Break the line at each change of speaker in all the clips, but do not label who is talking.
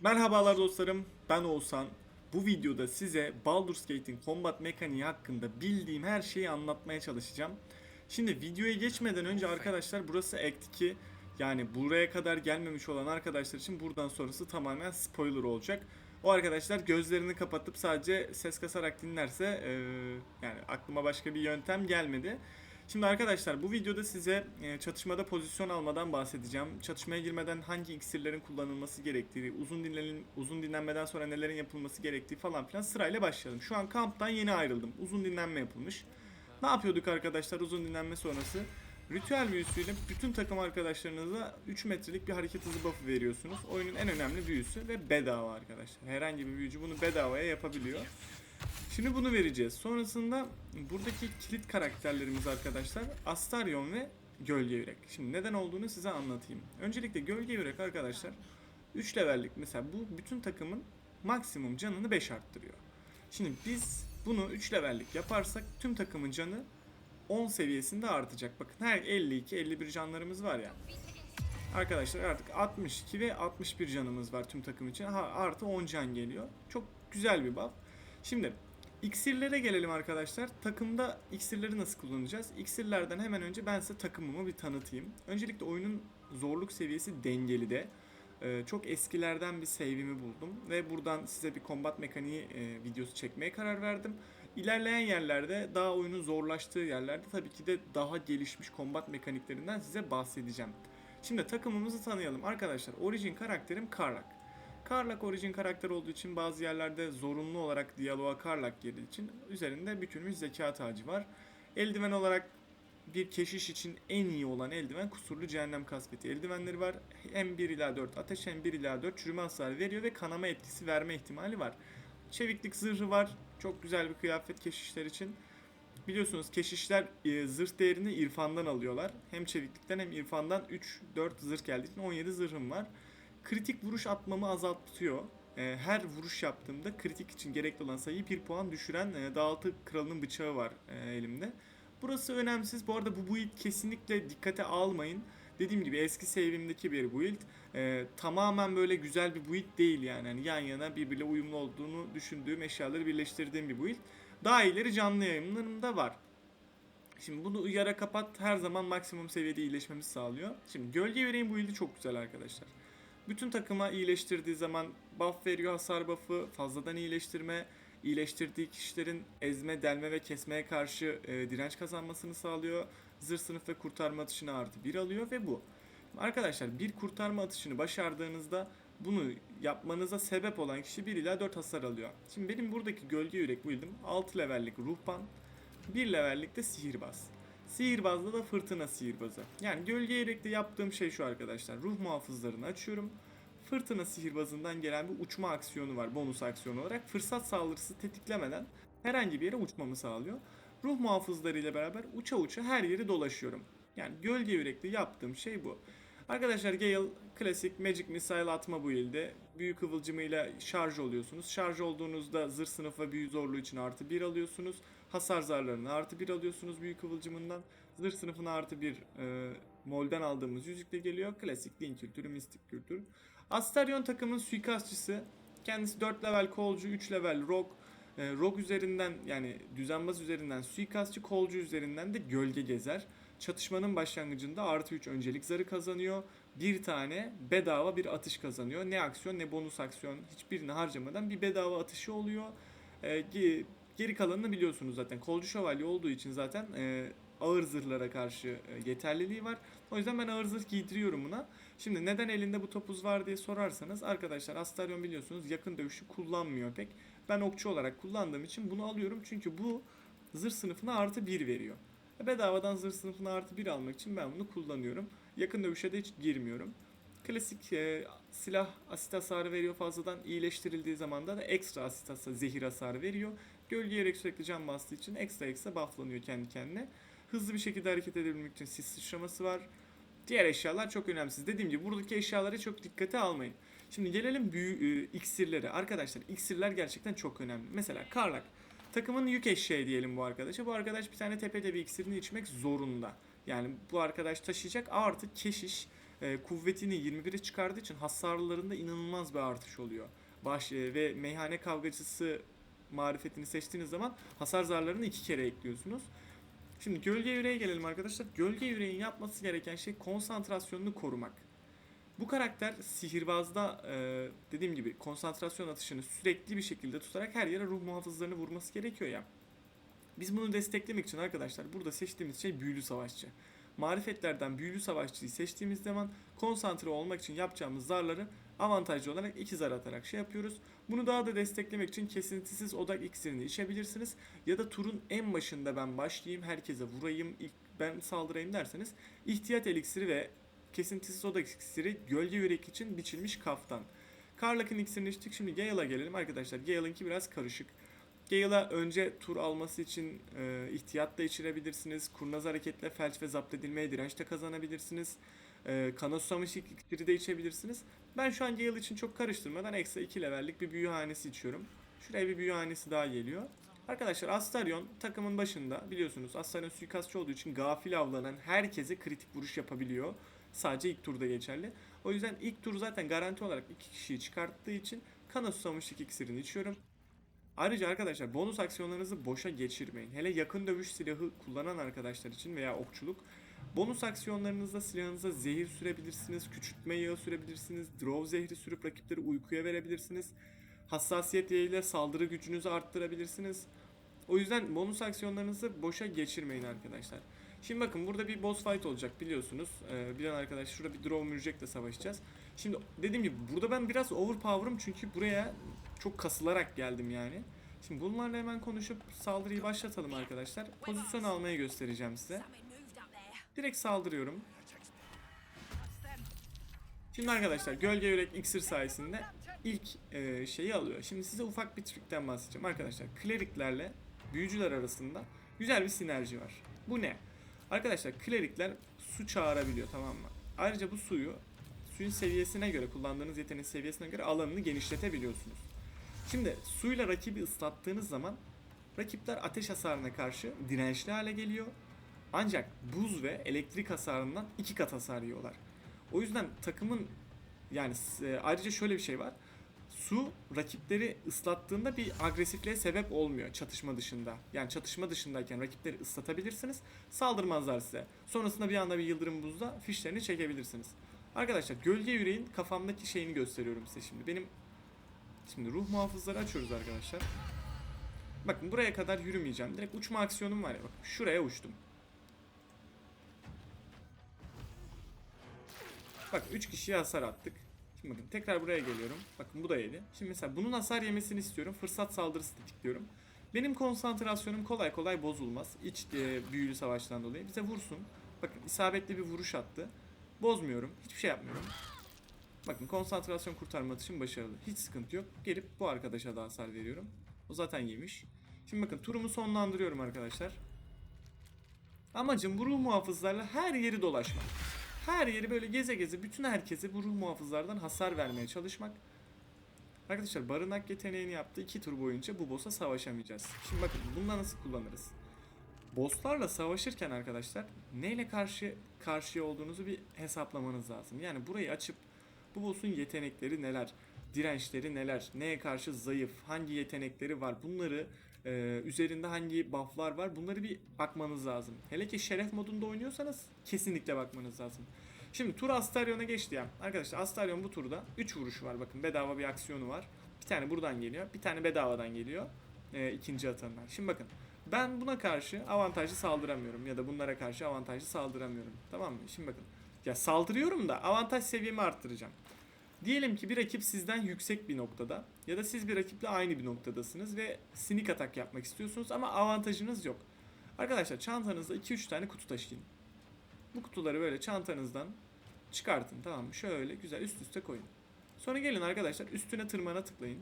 Merhabalar dostlarım, ben Oğuzhan. Bu videoda size Baldur's Gate'in combat mekaniği hakkında bildiğim her şeyi anlatmaya çalışacağım. Şimdi videoya geçmeden önce arkadaşlar burası Act 2. Yani buraya kadar gelmemiş olan arkadaşlar için buradan sonrası tamamen spoiler olacak. O arkadaşlar gözlerini kapatıp sadece ses kasarak dinlerse eee, yani aklıma başka bir yöntem gelmedi. Şimdi arkadaşlar bu videoda size e, çatışmada pozisyon almadan bahsedeceğim. Çatışmaya girmeden hangi iksirlerin kullanılması gerektiği, uzun dinlenin uzun dinlenmeden sonra nelerin yapılması gerektiği falan filan sırayla başlayalım. Şu an kamptan yeni ayrıldım. Uzun dinlenme yapılmış. Ne yapıyorduk arkadaşlar uzun dinlenme sonrası? Ritüel büyüsüyle bütün takım arkadaşlarınıza 3 metrelik bir hareket hızı buff'ı veriyorsunuz. Oyunun en önemli büyüsü ve bedava arkadaşlar. Herhangi bir büyücü bunu bedavaya yapabiliyor. Şimdi bunu vereceğiz. Sonrasında buradaki kilit karakterlerimiz arkadaşlar Astarion ve Gölge Yürek. Şimdi neden olduğunu size anlatayım. Öncelikle Gölge Yürek arkadaşlar 3 levellik mesela bu bütün takımın maksimum canını 5 arttırıyor. Şimdi biz bunu 3 levellik yaparsak tüm takımın canı 10 seviyesinde artacak. Bakın her 52 51 canlarımız var ya. Arkadaşlar artık 62 ve 61 canımız var tüm takım için. Ha, artı 10 can geliyor. Çok güzel bir buff. Şimdi iksirlere gelelim arkadaşlar. Takımda iksirleri nasıl kullanacağız? İksirlerden hemen önce ben size takımımı bir tanıtayım. Öncelikle oyunun zorluk seviyesi dengeli de. Ee, çok eskilerden bir save'imi buldum ve buradan size bir combat mekaniği e, videosu çekmeye karar verdim. İlerleyen yerlerde daha oyunun zorlaştığı yerlerde tabii ki de daha gelişmiş combat mekaniklerinden size bahsedeceğim. Şimdi takımımızı tanıyalım. Arkadaşlar origin karakterim Karlak. Karlak origin karakter olduğu için bazı yerlerde zorunlu olarak diyaloğa Karlak girdiği için üzerinde bütünmüş zeka tacı var. Eldiven olarak bir keşiş için en iyi olan eldiven kusurlu cehennem kasveti eldivenleri var. Hem 1 ila 4 ateş hem 1 ila 4 çürüme hasarı veriyor ve kanama etkisi verme ihtimali var. Çeviklik zırhı var. Çok güzel bir kıyafet keşişler için. Biliyorsunuz keşişler e, zırh değerini irfandan alıyorlar. Hem çeviklikten hem irfandan 3-4 zırh geldiği için 17 zırhım var. Kritik vuruş atmamı azaltıyor. E, her vuruş yaptığımda kritik için gerekli olan sayıyı 1 puan düşüren e, dağıltı kralının bıçağı var e, elimde. Burası önemsiz. Bu arada bu build kesinlikle dikkate almayın. Dediğim gibi eski save'imdeki bir build. E, tamamen böyle güzel bir build değil yani. Hani yan yana birbiriyle uyumlu olduğunu düşündüğüm eşyaları birleştirdiğim bir build. Daha ileri canlı yayınlarımda var. Şimdi bunu yara kapat her zaman maksimum seviyede iyileşmemizi sağlıyor. Şimdi gölge yüreğin build'i çok güzel arkadaşlar. Bütün takıma iyileştirdiği zaman buff veriyor hasar buff'ı, fazladan iyileştirme, iyileştirdiği kişilerin ezme, delme ve kesmeye karşı e, direnç kazanmasını sağlıyor. Zırh sınıf ve kurtarma atışını artı 1 alıyor ve bu. Arkadaşlar bir kurtarma atışını başardığınızda bunu yapmanıza sebep olan kişi 1 ila 4 hasar alıyor. Şimdi benim buradaki gölge yürek build'im 6 levellik ruhban, 1 levellik de sihirbaz. Sihirbazda da fırtına sihirbazı. Yani gölge yürekte yaptığım şey şu arkadaşlar. Ruh muhafızlarını açıyorum. Fırtına sihirbazından gelen bir uçma aksiyonu var bonus aksiyonu olarak. Fırsat saldırısı tetiklemeden herhangi bir yere uçmamı sağlıyor. Ruh muhafızları ile beraber uça uça her yeri dolaşıyorum. Yani gölge yürekli yaptığım şey bu. Arkadaşlar Gale klasik Magic Missile atma bu ilde. Büyü kıvılcımıyla şarj oluyorsunuz. Şarj olduğunuzda zırh sınıf ve büyü zorluğu için artı 1 alıyorsunuz. Hasar zarlarını artı 1 alıyorsunuz büyü kıvılcımından. Zırh sınıfına artı 1 e, molden aldığımız yüzükle geliyor. Klasik din kültürü, mistik kültür. Astarion takımın suikastçısı. Kendisi 4 level kolcu, 3 level rogue. E, rogue üzerinden yani düzenbaz üzerinden suikastçı, kolcu üzerinden de gölge gezer. Çatışmanın başlangıcında artı 3 öncelik zarı kazanıyor. Bir tane bedava bir atış kazanıyor. Ne aksiyon ne bonus aksiyon hiçbirini harcamadan bir bedava atışı oluyor. E, geri kalanını biliyorsunuz zaten. Kolcu şövalye olduğu için zaten e, ağır zırhlara karşı e, yeterliliği var. O yüzden ben ağır zırh giydiriyorum buna. Şimdi neden elinde bu topuz var diye sorarsanız arkadaşlar Astarion biliyorsunuz yakın dövüşü kullanmıyor pek. Ben okçu olarak kullandığım için bunu alıyorum çünkü bu zırh sınıfına artı 1 veriyor. E, Bedavadan zırh sınıfına artı 1 almak için ben bunu kullanıyorum. Yakın dövüşe de hiç girmiyorum. Klasik e, silah asit hasarı veriyor fazladan. iyileştirildiği zaman da ekstra asit hasarı, zehir hasarı veriyor. Gölge sürekli can bastığı için ekstra ekstra bufflanıyor kendi kendine. Hızlı bir şekilde hareket edebilmek için sis sıçraması var. Diğer eşyalar çok önemsiz. Dediğim gibi buradaki eşyaları çok dikkate almayın. Şimdi gelelim büyü e, iksirlere. Arkadaşlar iksirler gerçekten çok önemli. Mesela Karlak. Takımın yük eşeği diyelim bu arkadaşa. Bu arkadaş bir tane tepede bir iksirini içmek zorunda. Yani bu arkadaş taşıyacak artı keşiş e, kuvvetini 21'e çıkardığı için hasarlarında inanılmaz bir artış oluyor. Baş e, ve meyhane kavgacısı marifetini seçtiğiniz zaman hasar zarlarını iki kere ekliyorsunuz. Şimdi gölge yüreğe gelelim arkadaşlar. Gölge yüreğin yapması gereken şey konsantrasyonunu korumak. Bu karakter sihirbazda e, dediğim gibi konsantrasyon atışını sürekli bir şekilde tutarak her yere ruh muhafızlarını vurması gerekiyor ya. Biz bunu desteklemek için arkadaşlar burada seçtiğimiz şey büyülü savaşçı. Marifetlerden büyülü savaşçıyı seçtiğimiz zaman konsantre olmak için yapacağımız zarları avantajlı olarak iki zar atarak şey yapıyoruz. Bunu daha da desteklemek için kesintisiz odak iksirini içebilirsiniz. Ya da turun en başında ben başlayayım, herkese vurayım, ilk ben saldırayım derseniz ihtiyat eliksiri ve kesintisiz odak iksiri gölge yürek için biçilmiş kaftan. Karlak'ın iksirini içtik. Şimdi Gale'a gelelim arkadaşlar. Gale'ınki biraz karışık. Gale'a önce tur alması için e, ihtiyat da içirebilirsiniz. Kurnaz hareketle felç ve zapt edilmeye direnç de kazanabilirsiniz. E, kana susamış de içebilirsiniz. Ben şu an Gale için çok karıştırmadan ekstra 2 levellik bir büyü hanesi içiyorum. Şuraya bir büyü hanesi daha geliyor. Arkadaşlar Astarion takımın başında biliyorsunuz Astarion suikastçı olduğu için gafil avlanan herkese kritik vuruş yapabiliyor. Sadece ilk turda geçerli. O yüzden ilk tur zaten garanti olarak iki kişiyi çıkarttığı için kana susamışlık iksirini içiyorum. Ayrıca arkadaşlar bonus aksiyonlarınızı boşa geçirmeyin. Hele yakın dövüş silahı kullanan arkadaşlar için veya okçuluk. Bonus aksiyonlarınızda silahınıza zehir sürebilirsiniz, küçültme yağı sürebilirsiniz, draw zehri sürüp rakipleri uykuya verebilirsiniz. Hassasiyet yayıyla saldırı gücünüzü arttırabilirsiniz. O yüzden bonus aksiyonlarınızı boşa geçirmeyin arkadaşlar. Şimdi bakın burada bir boss fight olacak biliyorsunuz. Ee, bilen arkadaş şurada bir draw mürecekle savaşacağız. Şimdi dediğim gibi burada ben biraz overpower'ım çünkü buraya çok kasılarak geldim yani. Şimdi bunlarla hemen konuşup saldırıyı başlatalım arkadaşlar. Pozisyon almayı göstereceğim size. Direkt saldırıyorum. Şimdi arkadaşlar gölge yürek iksir sayesinde ilk e, şeyi alıyor. Şimdi size ufak bir trikten bahsedeceğim arkadaşlar. Kleriklerle büyücüler arasında güzel bir sinerji var. Bu ne? Arkadaşlar klerikler su çağırabiliyor tamam mı? Ayrıca bu suyu suyun seviyesine göre kullandığınız yeteneğin seviyesine göre alanını genişletebiliyorsunuz. Şimdi suyla rakibi ıslattığınız zaman rakipler ateş hasarına karşı dirençli hale geliyor. Ancak buz ve elektrik hasarından iki kat hasar yiyorlar. O yüzden takımın yani e, ayrıca şöyle bir şey var. Su rakipleri ıslattığında bir agresifliğe sebep olmuyor çatışma dışında. Yani çatışma dışındayken rakipleri ıslatabilirsiniz. Saldırmazlar size. Sonrasında bir anda bir yıldırım buzda fişlerini çekebilirsiniz. Arkadaşlar gölge yüreğin kafamdaki şeyini gösteriyorum size şimdi. Benim şimdi ruh muhafızları açıyoruz arkadaşlar. Bakın buraya kadar yürümeyeceğim. Direkt uçma aksiyonum var ya. Bakın şuraya uçtum. Bak 3 kişiye hasar attık. Şimdi bakın tekrar buraya geliyorum. Bakın bu da yedi. Şimdi mesela bunun hasar yemesini istiyorum. Fırsat saldırısı tetikliyorum. Benim konsantrasyonum kolay kolay bozulmaz. İç e, büyülü savaştan dolayı. Bize vursun. Bakın isabetli bir vuruş attı. Bozmuyorum. Hiçbir şey yapmıyorum. Bakın konsantrasyon kurtarma atışım başarılı. Hiç sıkıntı yok. Gelip bu arkadaşa da hasar veriyorum. O zaten yemiş. Şimdi bakın turumu sonlandırıyorum arkadaşlar. Amacım bu ruh muhafızlarla her yeri dolaşmak. Her yeri böyle geze geze bütün herkese bu ruh muhafızlardan hasar vermeye çalışmak. Arkadaşlar barınak yeteneğini yaptı. iki tur boyunca bu boss'a savaşamayacağız. Şimdi bakın bundan nasıl kullanırız? Bosslarla savaşırken arkadaşlar neyle karşı karşıya olduğunuzu bir hesaplamanız lazım. Yani burayı açıp bu boss'un yetenekleri neler, dirençleri neler, neye karşı zayıf, hangi yetenekleri var bunları e, üzerinde hangi bufflar var bunları bir bakmanız lazım. Hele ki şeref modunda oynuyorsanız kesinlikle bakmanız lazım. Şimdi tur Astarion'a geçti ya. Arkadaşlar Astarion bu turda 3 vuruş var bakın bedava bir aksiyonu var. Bir tane buradan geliyor bir tane bedavadan geliyor e, ikinci atandan. Şimdi bakın ben buna karşı avantajlı saldıramıyorum ya da bunlara karşı avantajlı saldıramıyorum. Tamam mı? Şimdi bakın ya saldırıyorum da avantaj seviyemi arttıracağım. Diyelim ki bir rakip sizden yüksek bir noktada ya da siz bir rakiple aynı bir noktadasınız ve sneak atak yapmak istiyorsunuz ama avantajınız yok. Arkadaşlar çantanızda 2-3 tane kutu taşıyın. Bu kutuları böyle çantanızdan çıkartın tamam mı? Şöyle güzel üst üste koyun. Sonra gelin arkadaşlar üstüne tırmana tıklayın.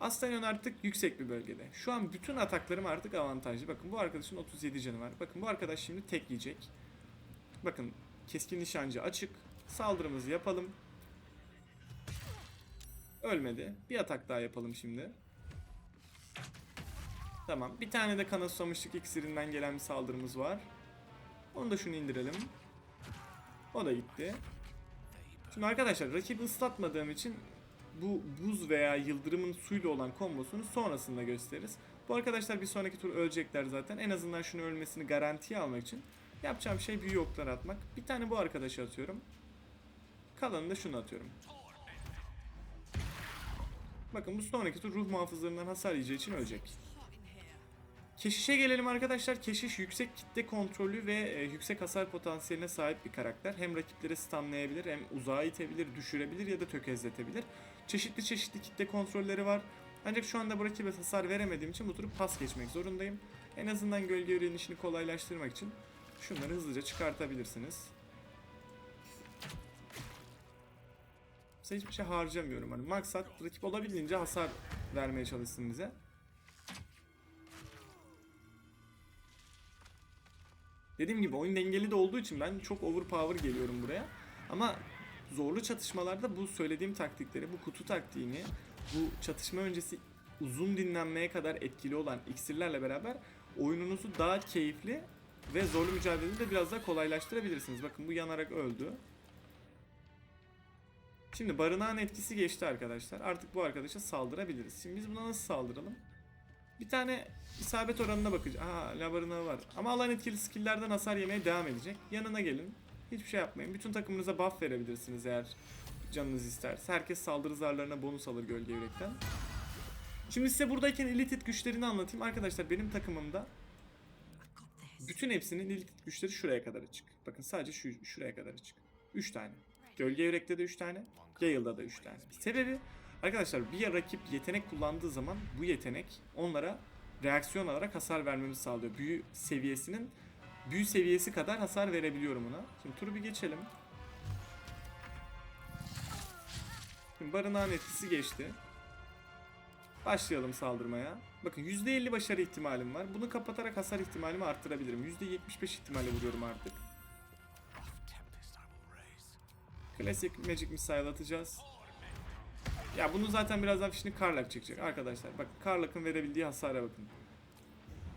Aslanyon artık yüksek bir bölgede. Şu an bütün ataklarım artık avantajlı. Bakın bu arkadaşın 37 canı var. Bakın bu arkadaş şimdi tek yiyecek. Bakın keskin nişancı açık. Saldırımızı yapalım. Ölmedi. Bir atak daha yapalım şimdi. Tamam. Bir tane de kana susamışlık iksirinden gelen bir saldırımız var. Onu da şunu indirelim. O da gitti. Şimdi arkadaşlar rakibi ıslatmadığım için bu buz veya yıldırımın suyla olan kombosunu sonrasında gösteririz. Bu arkadaşlar bir sonraki tur ölecekler zaten. En azından şunu ölmesini garantiye almak için yapacağım şey büyü okları atmak. Bir tane bu arkadaşı atıyorum. Kalanını da şunu atıyorum. Bakın bu sonraki tur ruh muhafızlarından hasar yiyeceği için ölecek. Keşişe gelelim arkadaşlar. Keşiş yüksek kitle kontrolü ve e, yüksek hasar potansiyeline sahip bir karakter. Hem rakipleri stunlayabilir hem uzağa itebilir, düşürebilir ya da tökezletebilir. Çeşitli çeşitli kitle kontrolleri var. Ancak şu anda bu rakibe hasar veremediğim için bu turu pas geçmek zorundayım. En azından gölge işini kolaylaştırmak için şunları hızlıca çıkartabilirsiniz. Mesela hiçbir şey harcamıyorum. Hani maksat rakip olabildiğince hasar vermeye çalışsın bize. Dediğim gibi oyun dengeli de olduğu için ben çok overpower geliyorum buraya. Ama zorlu çatışmalarda bu söylediğim taktikleri, bu kutu taktiğini, bu çatışma öncesi uzun dinlenmeye kadar etkili olan iksirlerle beraber oyununuzu daha keyifli ve zorlu mücadeleyi de biraz daha kolaylaştırabilirsiniz. Bakın bu yanarak öldü. Şimdi barınağın etkisi geçti arkadaşlar. Artık bu arkadaşa saldırabiliriz. Şimdi biz buna nasıl saldıralım? Bir tane isabet oranına bakacağız. Aa la barınağı var. Ama alan etkili skill'lerden hasar yemeye devam edecek. Yanına gelin. Hiçbir şey yapmayın. Bütün takımınıza buff verebilirsiniz eğer canınız isterse. Herkes saldırı zarlarına bonus alır gölge yürekten. Şimdi size buradayken elitit güçlerini anlatayım. Arkadaşlar benim takımımda bütün hepsinin elitit güçleri şuraya kadar açık. Bakın sadece şu şuraya kadar açık. 3 tane. Gölge yürekte de 3 tane. Gale'da da 3 tane. Sebebi arkadaşlar bir rakip yetenek kullandığı zaman bu yetenek onlara reaksiyon alarak hasar vermemizi sağlıyor. Büyü seviyesinin büyü seviyesi kadar hasar verebiliyorum ona. Şimdi turu bir geçelim. Şimdi barınağın etkisi geçti. Başlayalım saldırmaya. Bakın %50 başarı ihtimalim var. Bunu kapatarak hasar ihtimalimi arttırabilirim. %75 ihtimalle vuruyorum artık. Klasik Magic Missile atacağız. Ya bunu zaten birazdan fişini Karlak çekecek arkadaşlar. Bakın Karlak'ın verebildiği hasara bakın.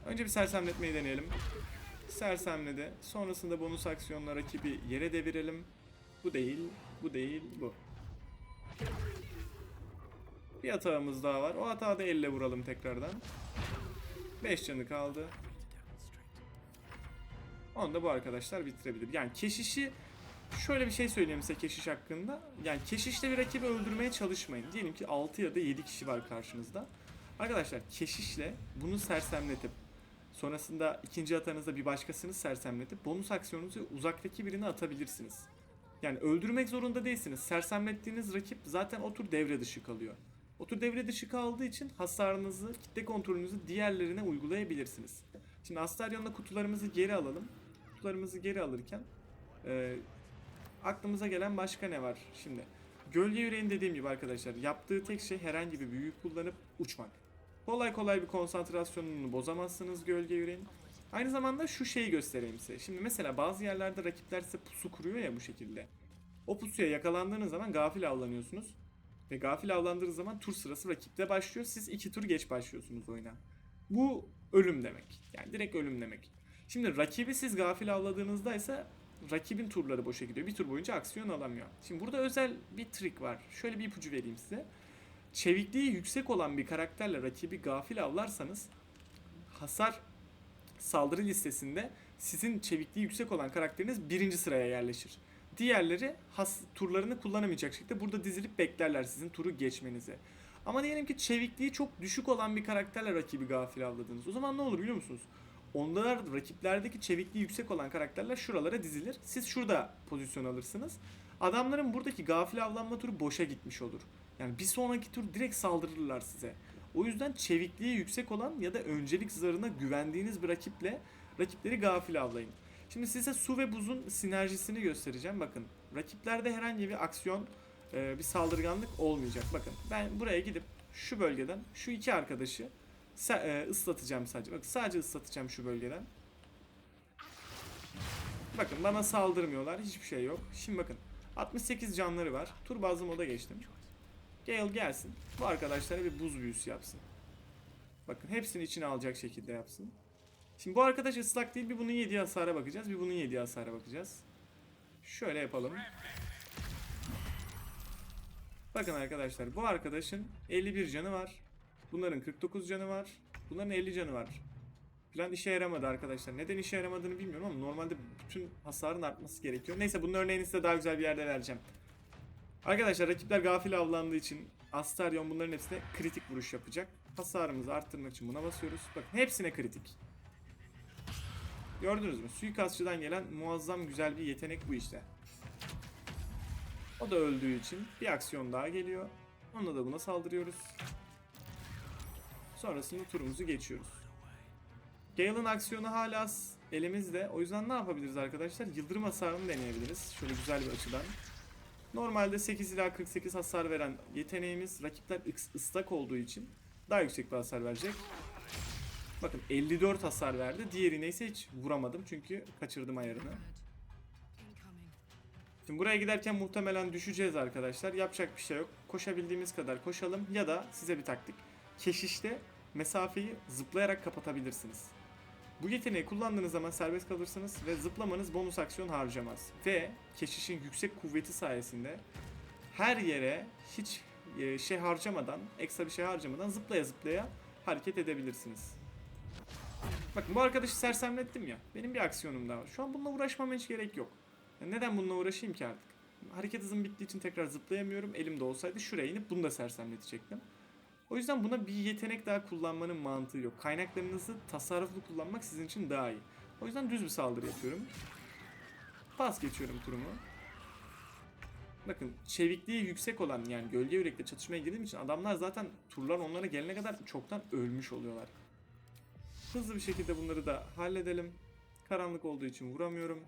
Önce bir sersemletmeyi deneyelim. Sersemledi. Sonrasında bonus aksiyonla rakibi yere devirelim. Bu değil, bu değil, bu. Bir hatağımız daha var. O hatağı da elle vuralım tekrardan. 5 canı kaldı. Onu da bu arkadaşlar bitirebilir. Yani keşişi şöyle bir şey söyleyeyim size keşiş hakkında. Yani keşişle bir rakibi öldürmeye çalışmayın. Diyelim ki 6 ya da 7 kişi var karşınızda. Arkadaşlar keşişle bunu sersemletip sonrasında ikinci hatanızda bir başkasını sersemletip bonus aksiyonunuzu uzaktaki birine atabilirsiniz. Yani öldürmek zorunda değilsiniz. Sersemlettiğiniz rakip zaten o tur devre dışı kalıyor. O tur devre dışı kaldığı için hasarınızı, kitle kontrolünüzü diğerlerine uygulayabilirsiniz. Şimdi Astarion'la kutularımızı geri alalım. Kutularımızı geri alırken aklımıza gelen başka ne var şimdi? Gölge yüreğin dediğim gibi arkadaşlar yaptığı tek şey herhangi bir büyü kullanıp uçmak. Kolay kolay bir konsantrasyonunu bozamazsınız gölge yüreğin. Aynı zamanda şu şeyi göstereyim size. Şimdi mesela bazı yerlerde rakipler size pusu kuruyor ya bu şekilde. O pusuya yakalandığınız zaman gafil avlanıyorsunuz. Ve gafil avlandığınız zaman tur sırası rakipte başlıyor. Siz iki tur geç başlıyorsunuz oyuna. Bu ölüm demek. Yani direkt ölüm demek. Şimdi rakibi siz gafil avladığınızda ise rakibin turları boşa gidiyor. Bir tur boyunca aksiyon alamıyor. Şimdi burada özel bir trik var. Şöyle bir ipucu vereyim size. Çevikliği yüksek olan bir karakterle rakibi gafil avlarsanız hasar saldırı listesinde sizin çevikliği yüksek olan karakteriniz birinci sıraya yerleşir. Diğerleri has, turlarını kullanamayacak şekilde burada dizilip beklerler sizin turu geçmenizi. Ama diyelim ki çevikliği çok düşük olan bir karakterle rakibi gafil avladınız. O zaman ne olur biliyor musunuz? Onlar rakiplerdeki çevikliği yüksek olan karakterler şuralara dizilir. Siz şurada pozisyon alırsınız. Adamların buradaki gafil avlanma turu boşa gitmiş olur. Yani bir sonraki tur direkt saldırırlar size. O yüzden çevikliği yüksek olan ya da öncelik zarına güvendiğiniz bir rakiple rakipleri gafil avlayın. Şimdi size su ve buzun sinerjisini göstereceğim. Bakın rakiplerde herhangi bir aksiyon, e, bir saldırganlık olmayacak. Bakın ben buraya gidip şu bölgeden şu iki arkadaşı ıslatacağım sadece. Bakın sadece ıslatacağım şu bölgeden. Bakın bana saldırmıyorlar. Hiçbir şey yok. Şimdi bakın 68 canları var. Tur bazlı moda geçtim. Gale gelsin. Bu arkadaşlara bir buz büyüsü yapsın. Bakın hepsini içine alacak şekilde yapsın. Şimdi bu arkadaş ıslak değil. Bir bunun yediği hasara bakacağız. Bir bunun yediği hasara bakacağız. Şöyle yapalım. Bakın arkadaşlar bu arkadaşın 51 canı var. Bunların 49 canı var. Bunların 50 canı var. Plan işe yaramadı arkadaşlar. Neden işe yaramadığını bilmiyorum ama normalde bütün hasarın artması gerekiyor. Neyse bunun örneğini size daha güzel bir yerde vereceğim. Arkadaşlar rakipler gafil avlandığı için Astarion bunların hepsine kritik vuruş yapacak. Hasarımızı arttırmak için buna basıyoruz. Bakın hepsine kritik. Gördünüz mü? Suikastçıdan gelen muazzam güzel bir yetenek bu işte. O da öldüğü için bir aksiyon daha geliyor. Onunla da buna saldırıyoruz. Sonrasında turumuzu geçiyoruz. Gale'ın aksiyonu hala elimizde. O yüzden ne yapabiliriz arkadaşlar? Yıldırım hasarını deneyebiliriz. Şöyle güzel bir açıdan. Normalde 8 ila 48 hasar veren yeteneğimiz rakipler ıs- ıslak olduğu için daha yüksek bir hasar verecek. Bakın 54 hasar verdi. Diğerine ise hiç vuramadım çünkü kaçırdım ayarını. Şimdi buraya giderken muhtemelen düşeceğiz arkadaşlar. Yapacak bir şey yok. Koşabildiğimiz kadar koşalım ya da size bir taktik. Keşişte mesafeyi zıplayarak kapatabilirsiniz. Bu yeteneği kullandığınız zaman serbest kalırsınız ve zıplamanız bonus aksiyon harcamaz. Ve keşişin yüksek kuvveti sayesinde her yere hiç e, şey harcamadan, ekstra bir şey harcamadan zıplaya zıplaya hareket edebilirsiniz. Bakın bu arkadaşı sersemlettim ya. Benim bir aksiyonum daha var. Şu an bununla uğraşmama hiç gerek yok. Ya neden bununla uğraşayım ki artık? Hareket hızım bittiği için tekrar zıplayamıyorum. Elimde olsaydı şuraya inip bunu da sersemletecektim. O yüzden buna bir yetenek daha kullanmanın mantığı yok. Kaynaklarınızı tasarruflu kullanmak sizin için daha iyi. O yüzden düz bir saldırı yapıyorum. Pas geçiyorum turumu. Bakın çevikliği yüksek olan yani gölge yürekle çatışmaya girdiğim için adamlar zaten turlar onlara gelene kadar çoktan ölmüş oluyorlar. Hızlı bir şekilde bunları da halledelim. Karanlık olduğu için vuramıyorum.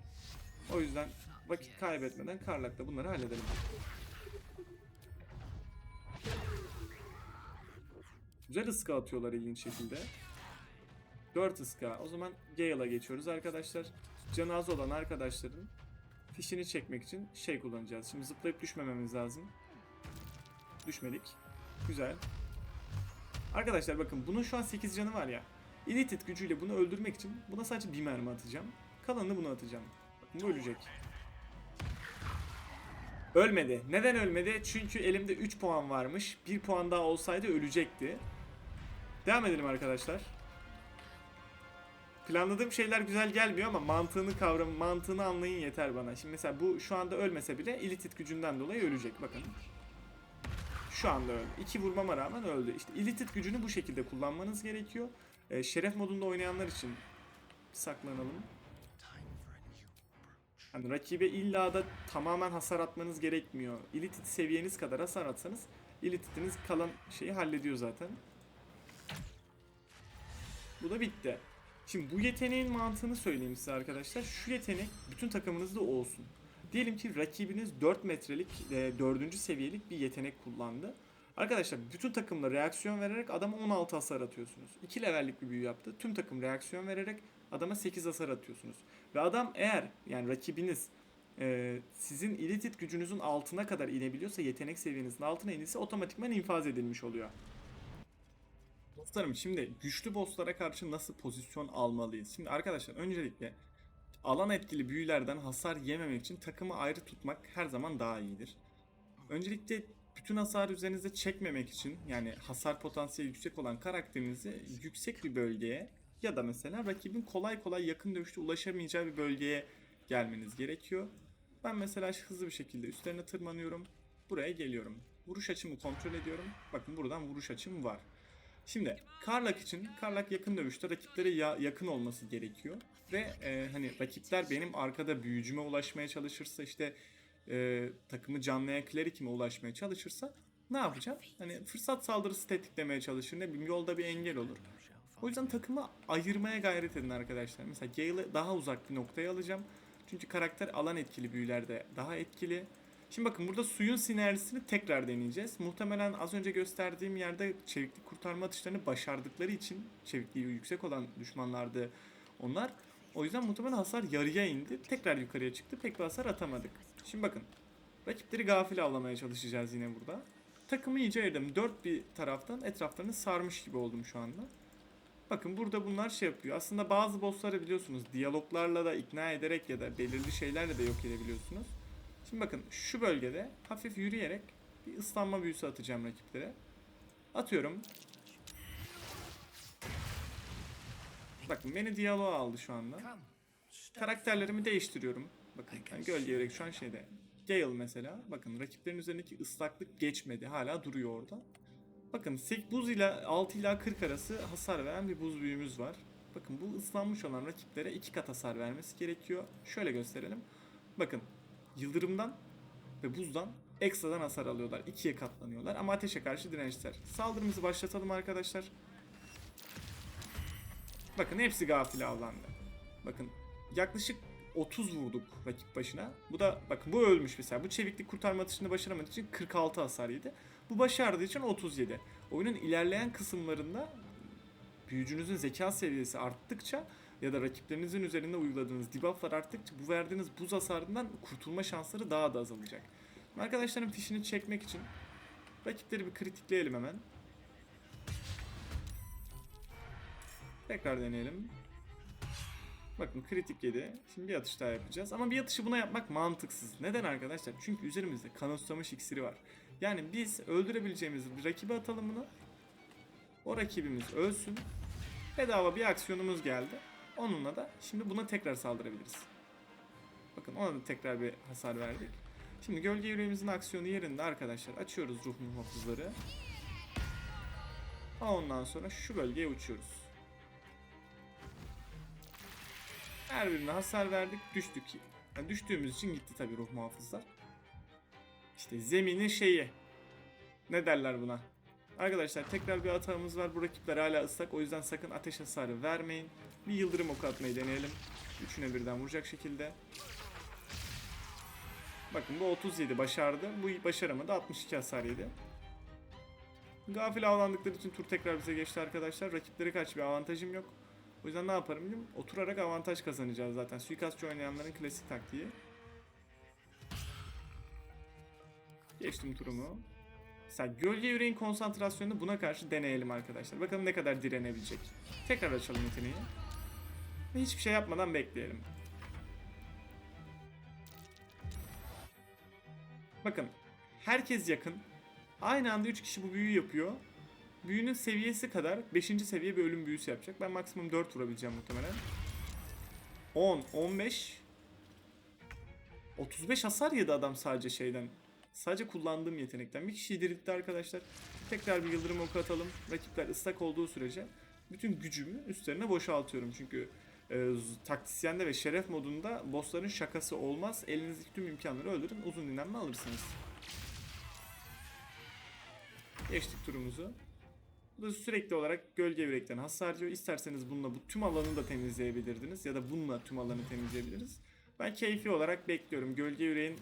O yüzden vakit kaybetmeden Karlak'ta bunları halledelim. Güzel ıska atıyorlar ilginç şekilde. 4 ıska. O zaman Gale'a geçiyoruz arkadaşlar. Canı az olan arkadaşların fişini çekmek için şey kullanacağız. Şimdi zıplayıp düşmememiz lazım. Düşmedik. Güzel. Arkadaşlar bakın bunun şu an 8 canı var ya. Illithid gücüyle bunu öldürmek için buna sadece bir mermi atacağım. Kalanını buna atacağım. Bakın bu ölecek. Ölmedi. Neden ölmedi? Çünkü elimde 3 puan varmış. 1 puan daha olsaydı ölecekti. Devam edelim arkadaşlar. Planladığım şeyler güzel gelmiyor ama mantığını kavram, mantığını anlayın yeter bana. Şimdi mesela bu şu anda ölmese bile Illithid gücünden dolayı ölecek. Bakın. Şu anda öldü. İki vurmama rağmen öldü. İşte Illithid gücünü bu şekilde kullanmanız gerekiyor. Ee, şeref modunda oynayanlar için saklanalım. Hani rakibe illa da tamamen hasar atmanız gerekmiyor. Illithid seviyeniz kadar hasar atsanız Illithid'iniz kalan şeyi hallediyor zaten. Bu da bitti. Şimdi bu yeteneğin mantığını söyleyeyim size arkadaşlar. Şu yetenek bütün takımınızda olsun. Diyelim ki rakibiniz 4 metrelik, e, 4. seviyelik bir yetenek kullandı. Arkadaşlar bütün takımla reaksiyon vererek adama 16 hasar atıyorsunuz. 2 levellik bir büyü yaptı. Tüm takım reaksiyon vererek adama 8 hasar atıyorsunuz. Ve adam eğer yani rakibiniz e, sizin Illithid gücünüzün altına kadar inebiliyorsa yetenek seviyenizin altına inirse otomatikman infaz edilmiş oluyor. Dostlarım şimdi güçlü bosslara karşı nasıl pozisyon almalıyız? Şimdi arkadaşlar öncelikle alan etkili büyülerden hasar yememek için takımı ayrı tutmak her zaman daha iyidir. Öncelikle bütün hasar üzerinize çekmemek için yani hasar potansiyeli yüksek olan karakterinizi yüksek bir bölgeye ya da mesela rakibin kolay kolay yakın dövüşte ulaşamayacağı bir bölgeye gelmeniz gerekiyor. Ben mesela hızlı bir şekilde üstlerine tırmanıyorum. Buraya geliyorum. Vuruş açımı kontrol ediyorum. Bakın buradan vuruş açım var. Şimdi Karlak için Karlak yakın dövüşte rakiplere ya- yakın olması gerekiyor ve e, hani rakipler benim arkada büyücüme ulaşmaya çalışırsa işte e, takımı canlayan klerikime ulaşmaya çalışırsa ne yapacağım? Hani fırsat saldırısı tetiklemeye çalışır ne bileyim yolda bir engel olur. O yüzden takımı ayırmaya gayret edin arkadaşlar. Mesela Gale'ı daha uzak bir noktaya alacağım. Çünkü karakter alan etkili büyülerde daha etkili. Şimdi bakın burada suyun sinerjisini tekrar deneyeceğiz. Muhtemelen az önce gösterdiğim yerde çeviklik kurtarma atışlarını başardıkları için çevikliği yüksek olan düşmanlardı onlar. O yüzden muhtemelen hasar yarıya indi. Tekrar yukarıya çıktı. Pek bir hasar atamadık. Şimdi bakın. Rakipleri gafil avlamaya çalışacağız yine burada. Takımı iyice ayırdım. Dört bir taraftan etraflarını sarmış gibi oldum şu anda. Bakın burada bunlar şey yapıyor. Aslında bazı bossları biliyorsunuz diyaloglarla da ikna ederek ya da belirli şeylerle de yok edebiliyorsunuz. Şimdi bakın şu bölgede hafif yürüyerek bir ıslanma büyüsü atacağım rakiplere. Atıyorum. Bakın beni diyaloğa aldı şu anda. Karakterlerimi değiştiriyorum. Bakın yani gölge şu an şeyde. Gale mesela. Bakın rakiplerin üzerindeki ıslaklık geçmedi. Hala duruyor orada. Bakın 8 buz ile 6 ila 40 arası hasar veren bir buz büyümüz var. Bakın bu ıslanmış olan rakiplere 2 kat hasar vermesi gerekiyor. Şöyle gösterelim. Bakın yıldırımdan ve buzdan ekstradan hasar alıyorlar. İkiye katlanıyorlar ama ateşe karşı dirençler. Saldırımızı başlatalım arkadaşlar. Bakın hepsi gafil avlandı. Bakın yaklaşık 30 vurduk rakip başına. Bu da bakın bu ölmüş mesela. Bu çeviklik kurtarma atışını başaramadığı için 46 hasar yedi. Bu başardığı için 37. Oyunun ilerleyen kısımlarında büyücünüzün zeka seviyesi arttıkça ya da rakiplerinizin üzerinde uyguladığınız debufflar arttıkça bu verdiğiniz buz hasarından kurtulma şansları daha da azalacak. Arkadaşların fişini çekmek için rakipleri bir kritikleyelim hemen. Tekrar deneyelim. Bakın kritik yedi. Şimdi bir atış daha yapacağız. Ama bir atışı buna yapmak mantıksız. Neden arkadaşlar? Çünkü üzerimizde kanıtsamış iksiri var. Yani biz öldürebileceğimiz bir rakibe atalım bunu. O rakibimiz ölsün. Bedava bir aksiyonumuz geldi. Onunla da şimdi buna tekrar saldırabiliriz. Bakın ona da tekrar bir hasar verdik. Şimdi gölge yüreğimizin aksiyonu yerinde arkadaşlar. Açıyoruz ruh muhafızları. Ondan sonra şu bölgeye uçuyoruz. Her birine hasar verdik, düştük. Yani düştüğümüz için gitti tabii ruh muhafızlar. İşte zeminin şeyi. Ne derler buna? Arkadaşlar tekrar bir atağımız var. Bu rakipler hala ıslak. O yüzden sakın ateş hasarı vermeyin. Bir yıldırım oku atmayı deneyelim. Üçüne birden vuracak şekilde. Bakın bu 37 başardı. Bu başaramadı. 62 hasar yedi. Gafil avlandıkları için tur tekrar bize geçti arkadaşlar. Rakipleri kaç bir avantajım yok. O yüzden ne yaparım bileyim? Oturarak avantaj kazanacağız zaten. Suikastçı oynayanların klasik taktiği. Geçtim turumu. Mesela gölge yüreğin konsantrasyonunu buna karşı deneyelim arkadaşlar. Bakalım ne kadar direnebilecek. Tekrar açalım yeteneği. Ve hiçbir şey yapmadan bekleyelim. Bakın. Herkes yakın. Aynı anda 3 kişi bu büyüyü yapıyor. Büyünün seviyesi kadar 5. seviye bir ölüm büyüsü yapacak. Ben maksimum 4 vurabileceğim muhtemelen. 10, 15 35 hasar yedi adam sadece şeyden. Sadece kullandığım yetenekten. Bir kişiyi diriltti arkadaşlar. Tekrar bir yıldırım oku atalım. Rakipler ıslak olduğu sürece bütün gücümü üstlerine boşaltıyorum. Çünkü e, taktisyende ve şeref modunda bossların şakası olmaz. Elinizdeki tüm imkanları öldürün. Uzun dinlenme alırsınız. Geçtik turumuzu. Bu da sürekli olarak gölge yürekten hasar diyor. İsterseniz bununla bu tüm alanı da temizleyebilirdiniz. Ya da bununla tüm alanı temizleyebiliriz. Ben keyfi olarak bekliyorum. Gölge yüreğin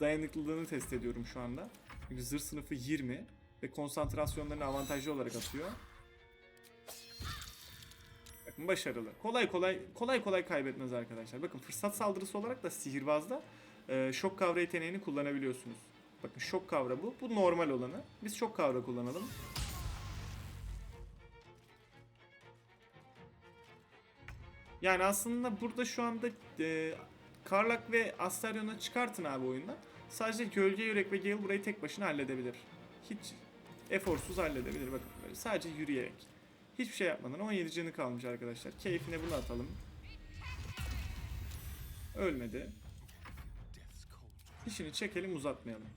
dayanıklılığını test ediyorum şu anda. Çünkü zırh sınıfı 20 ve konsantrasyonlarını avantajlı olarak atıyor. Başarılı. Kolay kolay kolay kolay kaybetmez arkadaşlar. Bakın fırsat saldırısı olarak da sihirbazda e, şok kavra yeteneğini kullanabiliyorsunuz. Bakın şok kavra bu. Bu normal olanı. Biz şok kavra kullanalım. Yani aslında burada şu anda e, Karlak ve Astarion'u çıkartın abi oyundan. Sadece Gölge Yürek ve Gale burayı tek başına halledebilir. Hiç eforsuz halledebilir bakın böyle sadece yürüyerek. Hiçbir şey yapmadan 17 canı kalmış arkadaşlar. Keyfine bunu atalım. Ölmedi. Dişini çekelim uzatmayalım.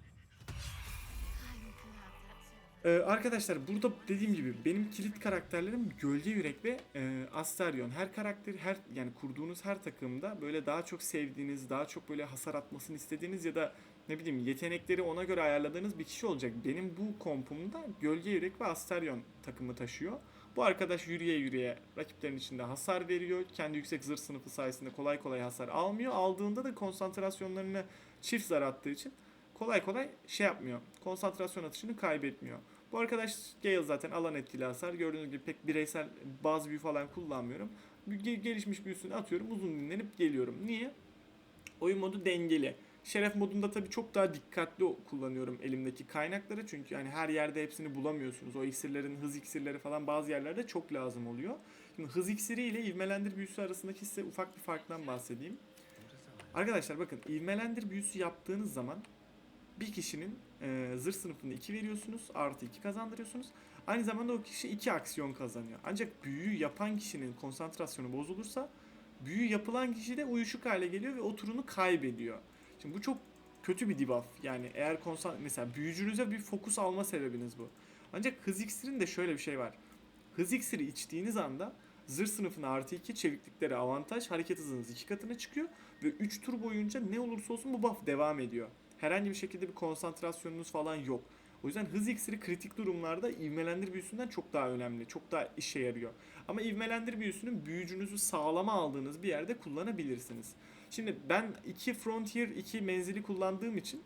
Ee, arkadaşlar burada dediğim gibi benim kilit karakterlerim Gölge Yürek ve e, Asterion. Her karakteri her yani kurduğunuz her takımda böyle daha çok sevdiğiniz, daha çok böyle hasar atmasını istediğiniz ya da ne bileyim yetenekleri ona göre ayarladığınız bir kişi olacak. Benim bu kompumda Gölge Yürek ve Asterion takımı taşıyor. Bu arkadaş yürüye yürüye rakiplerin içinde hasar veriyor. Kendi yüksek zırh sınıfı sayesinde kolay kolay hasar almıyor. Aldığında da konsantrasyonlarını çift zar attığı için kolay kolay şey yapmıyor. Konsantrasyon atışını kaybetmiyor. Bu arkadaş Gale zaten alan etkili hasar. Gördüğünüz gibi pek bireysel bazı büyü falan kullanmıyorum. Gelişmiş büyüsünü atıyorum. Uzun dinlenip geliyorum. Niye? Oyun modu dengeli. Şeref modunda tabii çok daha dikkatli kullanıyorum elimdeki kaynakları. Çünkü yani her yerde hepsini bulamıyorsunuz. O iksirlerin, hız iksirleri falan bazı yerlerde çok lazım oluyor. Şimdi hız iksiri ile ivmelendir büyüsü arasındaki size ufak bir farktan bahsedeyim. Arkadaşlar bakın ivmelendir büyüsü yaptığınız zaman bir kişinin e, zırh sınıfında 2 veriyorsunuz. Artı 2 kazandırıyorsunuz. Aynı zamanda o kişi 2 aksiyon kazanıyor. Ancak büyüyü yapan kişinin konsantrasyonu bozulursa büyü yapılan kişi de uyuşuk hale geliyor ve o turunu kaybediyor. Şimdi bu çok kötü bir debuff. Yani eğer konsan mesela büyücünüze bir fokus alma sebebiniz bu. Ancak hız iksirin de şöyle bir şey var. Hız iksiri içtiğiniz anda zırh sınıfına artı 2 çeviklikleri avantaj hareket hızınız 2 katına çıkıyor ve 3 tur boyunca ne olursa olsun bu buff devam ediyor. Herhangi bir şekilde bir konsantrasyonunuz falan yok. O yüzden hız iksiri kritik durumlarda ivmelendir büyüsünden çok daha önemli. Çok daha işe yarıyor. Ama ivmelendir büyüsünün büyücünüzü sağlama aldığınız bir yerde kullanabilirsiniz. Şimdi ben iki frontier, iki menzili kullandığım için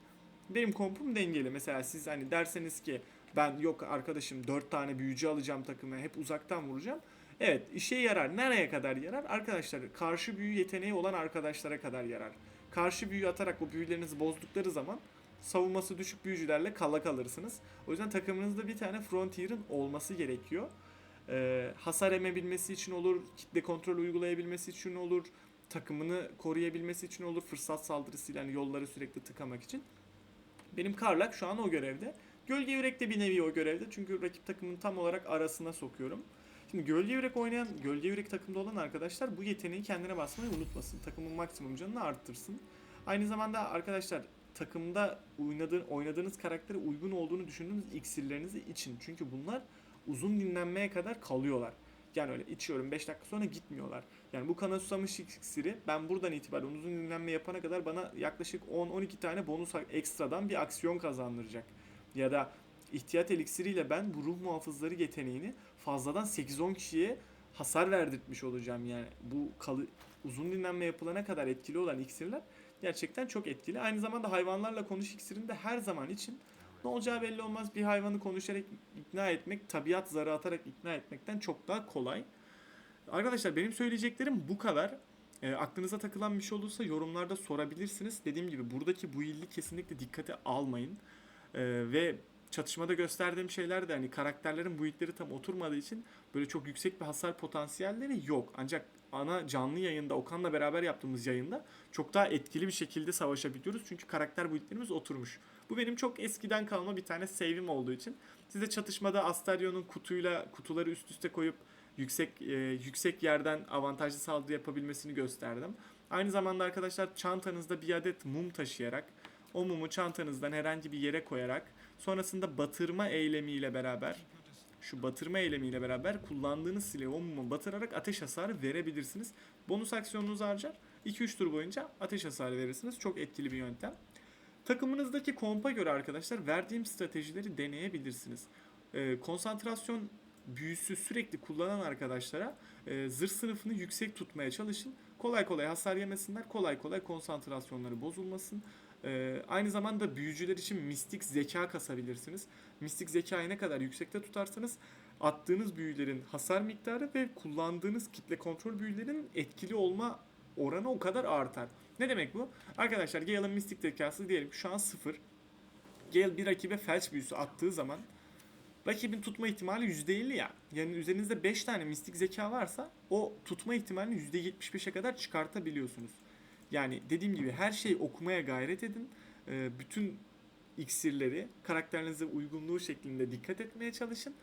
benim kompum dengeli. Mesela siz hani derseniz ki ben yok arkadaşım 4 tane büyücü alacağım takıma hep uzaktan vuracağım. Evet işe yarar. Nereye kadar yarar? Arkadaşlar karşı büyü yeteneği olan arkadaşlara kadar yarar. Karşı büyü atarak bu büyülerinizi bozdukları zaman savunması düşük büyücülerle kala kalırsınız. O yüzden takımınızda bir tane frontier'ın olması gerekiyor. Ee, hasar emebilmesi için olur, kitle kontrol uygulayabilmesi için olur, takımını koruyabilmesi için olur, fırsat saldırısıyla yani yolları sürekli tıkamak için. Benim Karlak şu an o görevde. Gölge Yürek de bir nevi o görevde çünkü rakip takımın tam olarak arasına sokuyorum. Şimdi Gölge Yürek oynayan, Gölge Yürek takımda olan arkadaşlar bu yeteneği kendine basmayı unutmasın. Takımın maksimum canını arttırsın. Aynı zamanda arkadaşlar takımda oynadığın, oynadığınız karaktere uygun olduğunu düşündüğünüz iksirlerinizi için. Çünkü bunlar uzun dinlenmeye kadar kalıyorlar. Yani öyle içiyorum 5 dakika sonra gitmiyorlar. Yani bu kana susamış iksiri ben buradan itibaren uzun dinlenme yapana kadar bana yaklaşık 10-12 tane bonus ekstradan bir aksiyon kazandıracak. Ya da ihtiyat eliksiriyle ben bu ruh muhafızları yeteneğini fazladan 8-10 kişiye hasar verdirtmiş olacağım yani. Bu kalı, uzun dinlenme yapılana kadar etkili olan iksirler gerçekten çok etkili. Aynı zamanda hayvanlarla konuş iksirinde her zaman için ne olacağı belli olmaz bir hayvanı konuşarak ikna etmek, tabiat zarı atarak ikna etmekten çok daha kolay. Arkadaşlar benim söyleyeceklerim bu kadar. E, aklınıza takılan bir şey olursa yorumlarda sorabilirsiniz. Dediğim gibi buradaki bu illi kesinlikle dikkate almayın. E, ve çatışmada gösterdiğim şeyler de hani karakterlerin bu ilkleri tam oturmadığı için böyle çok yüksek bir hasar potansiyelleri yok. Ancak ana canlı yayında Okan'la beraber yaptığımız yayında çok daha etkili bir şekilde savaşabiliyoruz. Çünkü karakter buildlerimiz oturmuş. Bu benim çok eskiden kalma bir tane save'im olduğu için size çatışmada Astarion'un kutuyla kutuları üst üste koyup yüksek e, yüksek yerden avantajlı saldırı yapabilmesini gösterdim. Aynı zamanda arkadaşlar çantanızda bir adet mum taşıyarak o mumu çantanızdan herhangi bir yere koyarak sonrasında batırma eylemiyle beraber şu batırma eylemiyle beraber kullandığınız silahı o muma batırarak ateş hasarı verebilirsiniz. Bonus aksiyonunuzu harcar. 2-3 tur boyunca ateş hasarı verirsiniz. Çok etkili bir yöntem. Takımınızdaki kompa göre arkadaşlar verdiğim stratejileri deneyebilirsiniz. Ee, konsantrasyon büyüsü sürekli kullanan arkadaşlara e, zırh sınıfını yüksek tutmaya çalışın. Kolay kolay hasar yemesinler, kolay kolay konsantrasyonları bozulmasın. Ee, aynı zamanda büyücüler için mistik zeka kasabilirsiniz. Mistik zekayı ne kadar yüksekte tutarsanız attığınız büyülerin hasar miktarı ve kullandığınız kitle kontrol büyülerin etkili olma oranı o kadar artar. Ne demek bu? Arkadaşlar Gale'ın mistik zekası diyelim şu an sıfır. Gale bir rakibe felç büyüsü attığı zaman rakibin tutma ihtimali %50 ya. Yani üzerinizde 5 tane mistik zeka varsa o tutma ihtimalini %75'e kadar çıkartabiliyorsunuz. Yani dediğim gibi her şeyi okumaya gayret edin. Ee, bütün iksirleri karakterinize uygunluğu şeklinde dikkat etmeye çalışın.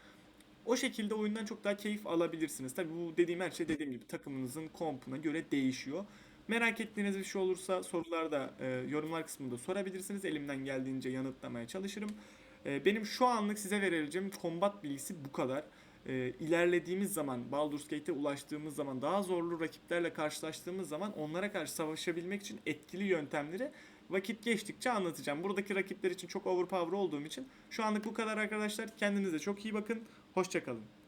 O şekilde oyundan çok daha keyif alabilirsiniz. Tabi bu dediğim her şey dediğim gibi takımınızın kompuna göre değişiyor. Merak ettiğiniz bir şey olursa sorularda e, yorumlar kısmında sorabilirsiniz. Elimden geldiğince yanıtlamaya çalışırım. E, benim şu anlık size verebileceğim kombat bilgisi bu kadar. E, ilerlediğimiz zaman, Baldur's Gate'e ulaştığımız zaman, daha zorlu rakiplerle karşılaştığımız zaman onlara karşı savaşabilmek için etkili yöntemleri vakit geçtikçe anlatacağım. Buradaki rakipler için çok overpower olduğum için şu anlık bu kadar arkadaşlar. Kendinize çok iyi bakın. Hoşçakalın.